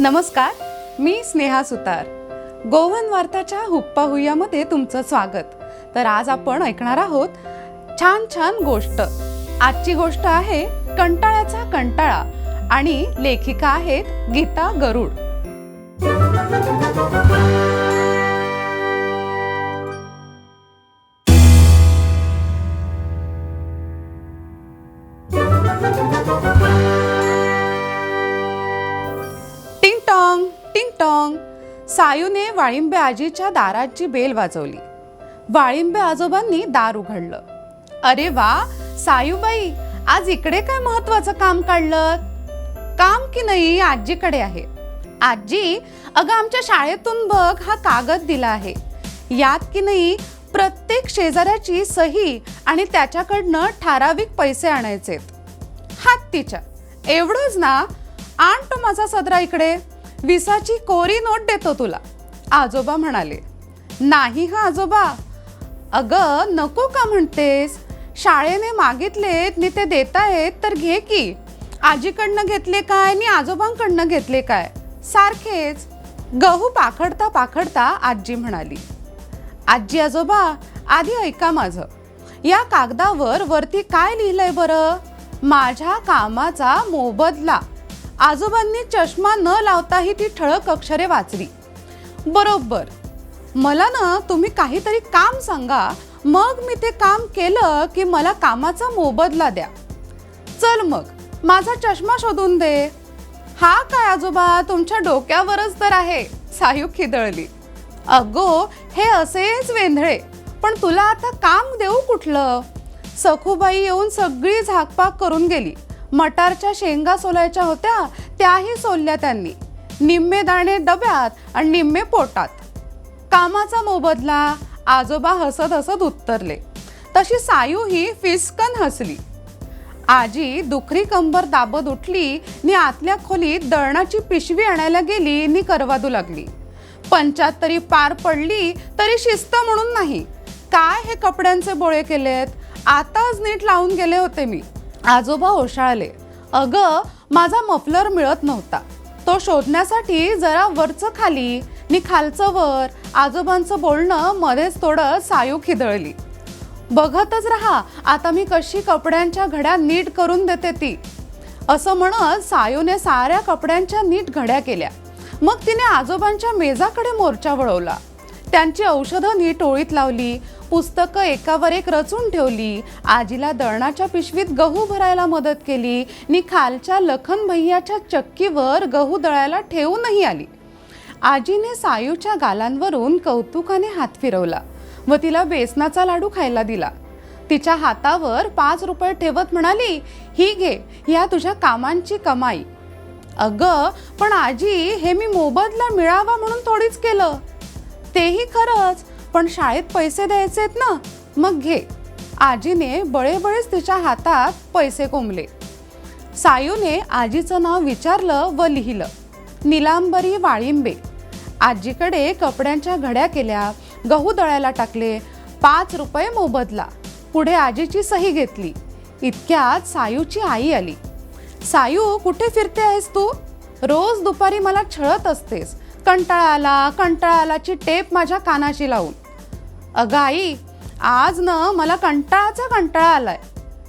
नमस्कार मी स्नेहा सुतार. गोवन वार्ताच्या हुप्पाहुय्यामध्ये तुमचं स्वागत. तर आज आपण ऐकणार आहोत छान छान गोष्ट. आजची गोष्ट आहे कंटाळ्याचा कंटाळा आणि लेखिका आहेत गीता गरुड. सायूने वाळिंबे आजीच्या दाराची बेल वाजवली. वाळिंबे आजोबांनी दार उघडलं. अरे वा सायूबाई आज इकडे काय महत्वाचं काम काढलं? काम की नाही आजीकडे आहे. आजी अगं आमच्या शाळेतून बघ हा कागद दिला आहे. यात की नाही प्रत्येक शेजाऱ्याची सही आणि त्याच्याकडनं ठराविक पैसे आणायचे हात तिच्या. एवढंच ना आण तो माझा सदरा इकडे. विसाची कोरी नोट देतो तुला. आजोबा म्हणाले नाही हा आजोबा. अगं नको का म्हणतेस? शाळेने मागितलेत मी ते देतायत तर घे की. आजीकडनं घेतले काय नि आजोबांकडनं घेतले काय? सारखेच. गहू पाखडता पाखडता आजी म्हणाली आजी आजोबा आधी ऐका माझं. या कागदावर वरती काय लिहिलंय बरं? माझ्या कामाचा मोबदला. आजोबांनी चष्मा न लावताही ती ठळक अक्षरे वाचली. बरोबर. मला ना तुम्ही काहीतरी काम सांगा. मग मी ते काम केलं की मला कामाचा मोबदला द्या. चल मग माझा चष्मा शोधून दे. हा काय आजोबा तुमच्या डोक्यावरच तर आहे सायू खिदळली. अगो हे असेच वेंधळे पण तुला आता काम देऊ कुठलं? सखूबाई येऊन सगळी झाकपाक करून गेली. मटारच्या शेंगा सोलायच्या होत्या त्याही सोलल्या त्यांनी. निम्मे दाणे डब्यात आणि निम्मे पोटात. कामाचा मोबदला आजोबा हसत हसत उत्तरले. तशी सायू ही फिसकन हसली. आजी दुखरी कंबर दाबत उठली नि आतल्या खोलीत दळणाची पिशवी आणायला गेली नि करवादू लागली. पंचात तरी पार पडली तरी शिस्त म्हणून नाही. काय हे कपड्यांचे बोळे केलेत? आताच नीट लावून गेले होते मी. आजोबा ओशाळले. अगं माझा मफलर मिळत नव्हता. तो शोधण्यासाठी जरा वरचं खाली नि खालचं वर आजोबांचं बोलणं मध्येच थोडं सायू खिदळली. बघतच राहा आता मी कशी कपड्यांच्या घड्या नीट करून देते ती. असं म्हणत सायूने साऱ्या कपड्यांच्या नीट घड्या केल्या. मग तिने आजोबांच्या मेजाकडे मोर्चा वळवला. त्यांची औषधं नीट टोळीत लावली पुस्तकं एकावर एक रचून ठेवली आजीला दळणाच्या पिशवीत गहू भरायला मदत केली नि खालच्या लखन भैयाच्या चक्कीवर गहू दळायला ठेवूनही आली. आजीने सायूच्या गालांवरून कौतुकाने हात फिरवला व तिला बेसनाचा लाडू खायला दिला. तिच्या हातावर पाच रुपये ठेवत म्हणाली ही घे या तुझ्या कामांची कमाई. अगं पण आजी हे मी मोबदला मिळावा म्हणून थोडीच केलं. तेही खरंच पण शाळेत पैसे द्यायचेत ना? मग घे. आजीने बळेबळेच तिच्या हातात पैसे कोंबले. सायूने आजीचं नाव विचारलं व लिहिलं. निलांबरी वाळिंबे. आजीकडे कपड्यांच्या घड्या केल्या गहू दळायला टाकले पाच रुपये मोबदला. पुढे आजीची सही घेतली. इतक्यात सायूची आई आली. सायू कुठे फिरते आहेस तू? रोज दुपारी मला छळत असतेस. कंटाळा आला कंटाळा आलाची टेप माझ्या कानाशी लावून. अगं आई आज न मला कंटाळाचा कंटाळा आलाय.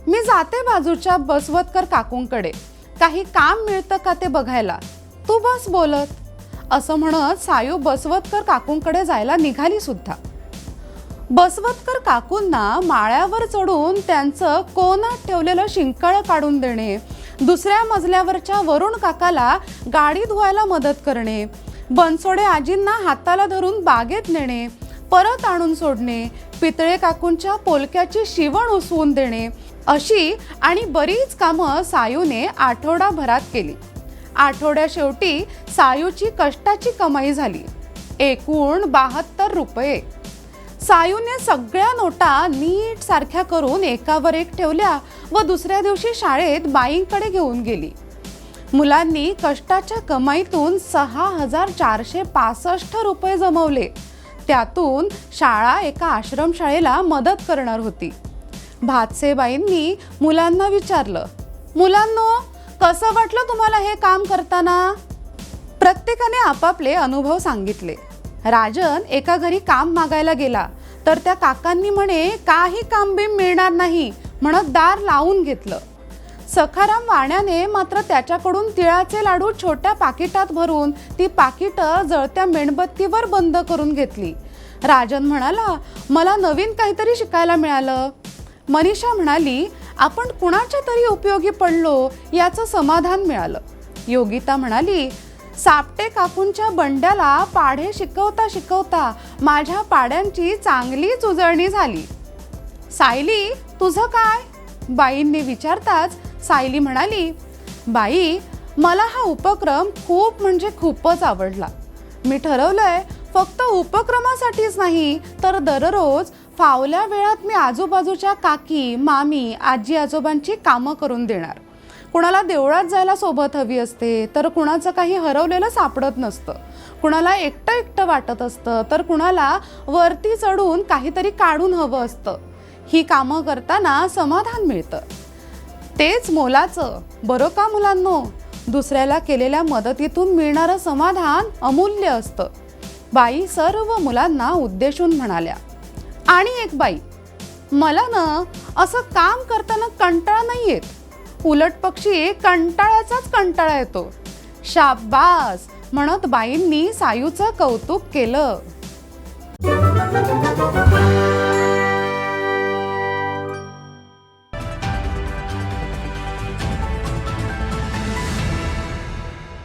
मी जाते बाजूच्या बसवतकर काकूंकडे. काही काम मिळतं का ते बघायला? तू बस बोलत. असं म्हणत सायू बसवतकर काकूंकडे जायला निघाली सुद्धा. बसवतकर काकूंना माळ्यावर चढून त्यांचं कोनात ठेवलेलं शिंकाळं काढून देणे दुसऱ्या मजल्यावरच्या वरुण काकाला गाडी धुवायला मदत करणे बनसोडे आजींना हाताला धरून बागेत नेणे परत आणून सोडणे पितळे काकूंच्या पोलक्याची शिवण उसवून देणे अशी आणि बरीच कामं सायूने आठवडाभरात केली. आठवड्या शेवटी सायूची कष्टाची कमाई झाली. एकूण बहात्तर रुपये. सायूने सगळ्या नोटा नीट सारख्या करून एकावर एक ठेवल्या व दुसऱ्या दिवशी शाळेत बाईंकडे घेऊन गेली. मुलांनी कष्टाच्या कमाईतून सहा हजार चारशे पासष्ट रुपये जमवले. त्यातून शाळा एका आश्रमशाळेला मदत करणार होती. भातसेबाईंनी मुलांना विचारलं मुलांनो कसं वाटलं तुम्हाला हे काम करताना? प्रत्येकाने आपापले अनुभव सांगितले. राजन एका घरी काम मागायला गेला तर त्या काकांनी म्हणे काही कामबिम मिळणार नाही म्हणत दार लावून घेतलं. सखाराम वाण्याने मात्र त्याच्याकडून तिळाचे लाडू छोट्या पाकिटात भरून ती पाकिटं जळत्या मेणबत्तीवर बंद करून घेतली. राजन म्हणाला मला नवीन काहीतरी शिकायला मिळालं. मनीषा म्हणाली आपण कुणाच्या तरी उपयोगी पडलो याचं समाधान मिळालं. योगिता म्हणाली सापटे काकूंच्या बंड्याला पाढे शिकवता शिकवता माझ्या पाड्यांची चांगलीच उजळणी झाली. सायली तुझं काय? बाईंनी विचारताच सायली म्हणाली बाई मला हा उपक्रम खूप म्हणजे खूपच आवडला. मी ठरवलंय फक्त उपक्रमासाठीच नाही तर दररोज फावल्या वेळात मी आजूबाजूच्या काकी मामी आजी आजोबांची कामं करून देणार. कुणाला देवळात जायला सोबत हवी असते तर कुणाचं काही हरवलेलं सापडत नसतं. कुणाला एकटं एकटं वाटत असतं तर कुणाला वरती चढून काहीतरी काढून हवं असतं. ही कामं करताना समाधान मिळतं. तेच मोलाचं. बरं का मुलांनो? दुसऱ्याला केलेल्या मदतीतून मिळणारं समाधान अमूल्य असतं. बाई सर्व मुलांना उद्देशून म्हणाल्या. आणि एक बाई मला ना असं काम करताना कंटाळा नाही येत उलट पक्षी कंटाळ्याचाच कंटाळा येतो. शाबास! म्हणत बाईंनी सायूचं कौतुक केलं.